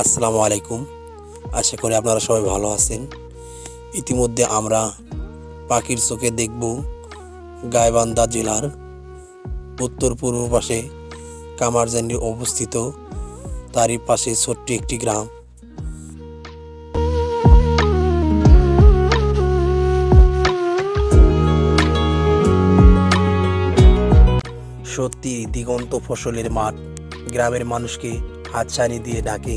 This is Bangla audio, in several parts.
আসসালামু আলাইকুম। আশা করি আপনারা সবাই ভালো আছেন। ইতিমধ্যে আমরা পাখির চোখে দেখব গাইবান্ধা জেলার উত্তর পূর্ব পাশে কামারজানি অবস্থিত। তারই পাশে ছোট্ট একটি গ্রাম। সত্যি দিগন্ত ফসলের মাঠ। গ্রামের মানুষকে হাতছানি দিয়ে ডাকে।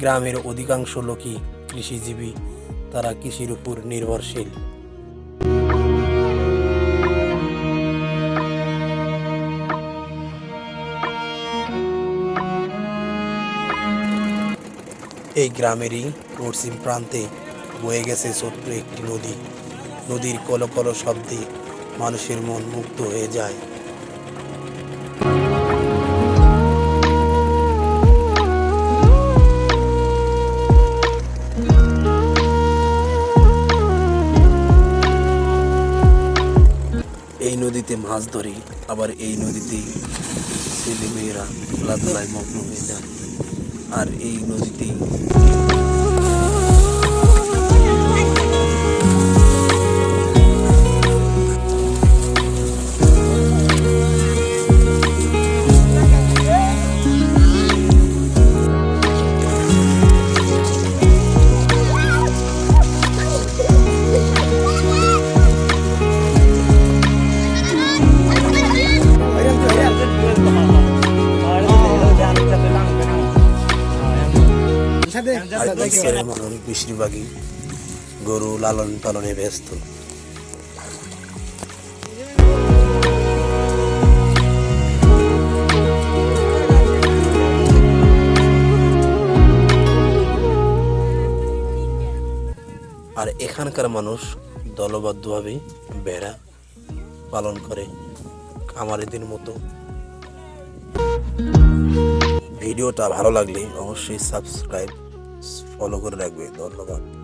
গ্রামের অধিকাংশ লোকই কৃষিজীবী, তারা কৃষির উপর নির্ভরশীল। এই গ্রামেরই পশ্চিম প্রান্তে বয়ে গেছে ছোট্ট একটি নদী। নদীর কলকল শব্দে মানুষের মন মুক্ত হয়ে যায়। এই নদীতে মাছ ধরে, আবার এই নদীতে ছেলে মেয়েরা খেলাধুলায় মগ্ন হয়ে যায়। আর এই নদীতে মানুষ বেশিরভাগই গরু লালন পালনে ব্যস্ত। আর এখানকার মানুষ দলবদ্ধভাবে বেড়া পালন করে খামারিদের মতো। ভিডিওটা ভালো লাগলে অবশ্যই সাবস্ক্রাইব ফলো করে রাখবে ধন্যবাদ।